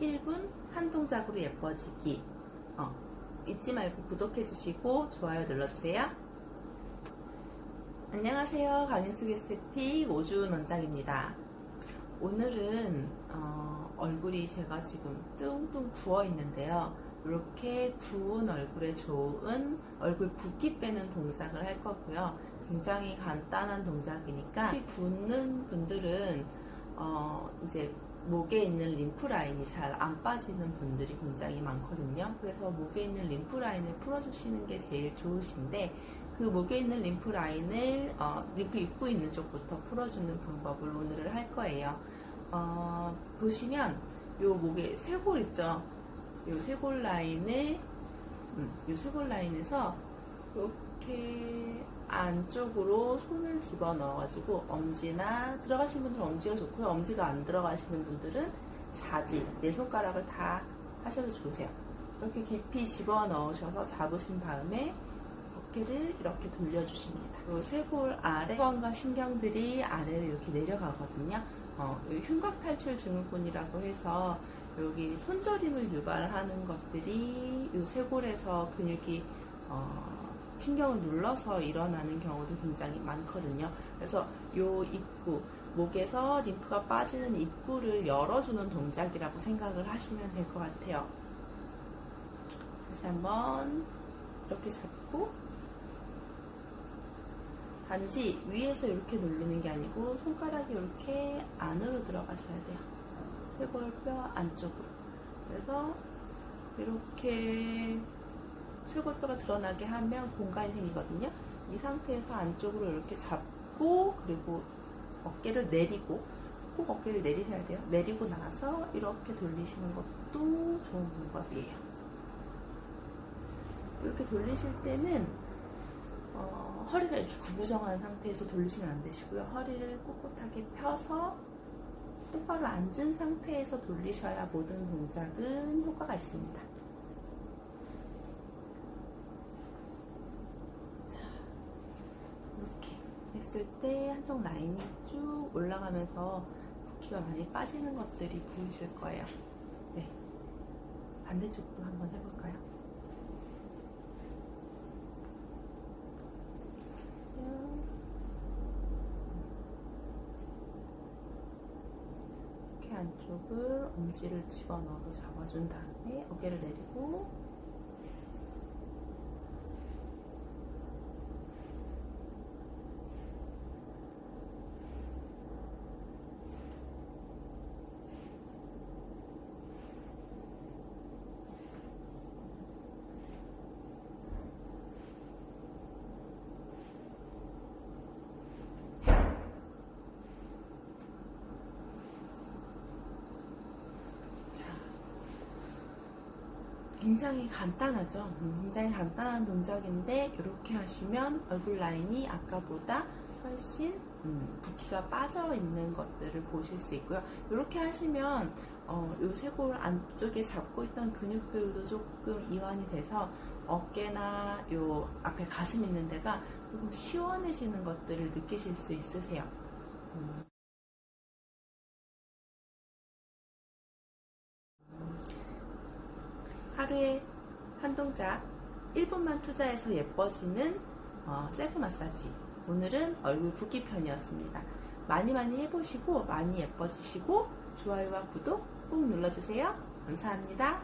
1분 한 동작으로 예뻐지기. 어, 잊지 말고 구독해주시고 좋아요 눌러주세요. 안녕하세요. 강인숙 에스테틱 오주은 원장입니다. 오늘은 어, 얼굴이 제가 지금 뚱뚱 부어 있는데요. 이렇게 부은 얼굴에 좋은 얼굴 붓기 빼는 동작을 할 거고요. 굉장히 간단한 동작이니까 붓는 분들은 어, 이제 목에 있는 림프 라인이 잘 안 빠지는 분들이 굉장히 많거든요. 그래서 목에 있는 림프 라인을 풀어주시는 게 제일 좋으신데 그 목에 있는 림프 라인을 어, 림프 입구 있는 쪽부터 풀어주는 방법을 오늘을 할 거예요. 어, 보시면 요 목에 쇄골 있죠. 요 쇄골 라인을 음, 요 쇄골 라인에서 이렇게 안쪽으로 손을 집어 넣어가지고 엄지나 들어가신 분들은 엄지가 좋고요. 엄지가 안 들어가시는 분들은 사지 네 손가락을 다 하셔도 좋으세요. 이렇게 깊이 집어 넣으셔서 잡으신 다음에 어깨를 이렇게 돌려주십니다. 요 쇄골 아래 관과 신경들이 아래로 이렇게 내려가거든요. 어, 요 흉곽 탈출 증후군이라고 해서 여기 손저림을 유발하는 것들이 요 쇄골에서 근육이 어, 신경을 눌러서 일어나는 경우도 굉장히 많거든요. 그래서 요 입구, 목에서 림프가 빠지는 입구를 열어주는 동작이라고 생각을 하시면 될 것 같아요. 다시 한번 이렇게 잡고 단지 위에서 이렇게 누르는 게 아니고 손가락이 이렇게 안으로 들어가셔야 돼요. 쇄골뼈 안쪽으로. 그래서 이렇게 쇄골뼈가 드러나게 하면 공간이 생기거든요. 이 상태에서 안쪽으로 이렇게 잡고 그리고 어깨를 내리고 꼭 어깨를 내리셔야 돼요. 내리고 나서 이렇게 돌리시는 것도 좋은 방법이에요. 이렇게 돌리실 때는 어, 허리가 이렇게 구부정한 상태에서 돌리시면 안 되시고요. 허리를 꼿꼿하게 펴서 똑바로 앉은 상태에서 돌리셔야 모든 동작은 효과가 있습니다. 자, 이렇게 했을 때 한쪽 라인이 쭉 올라가면서 붓기가 많이 빠지는 것들이 보이실 거예요. 네. 반대쪽도 한번 해볼까요? 이렇게 안쪽을 엄지를 집어넣어서 잡아준 다음에 어깨를 내리고 굉장히 간단하죠. 음, 굉장히 간단한 동작인데 이렇게 하시면 얼굴 라인이 아까보다 훨씬 음, 붓기가 빠져 있는 것들을 보실 수 있고요. 이렇게 하시면 어, 요 쇄골 안쪽에 잡고 있던 근육들도 조금 이완이 돼서 어깨나 요 앞에 가슴 있는 데가 조금 시원해지는 것들을 느끼실 수 있으세요. 음. 하루에 한 동작 1분만 투자해서 예뻐지는 어, 셀프 마사지. 오늘은 얼굴 붓기 편이었습니다. 많이 많이 해보시고 많이 예뻐지시고 좋아요와 구독 꼭 눌러주세요. 감사합니다.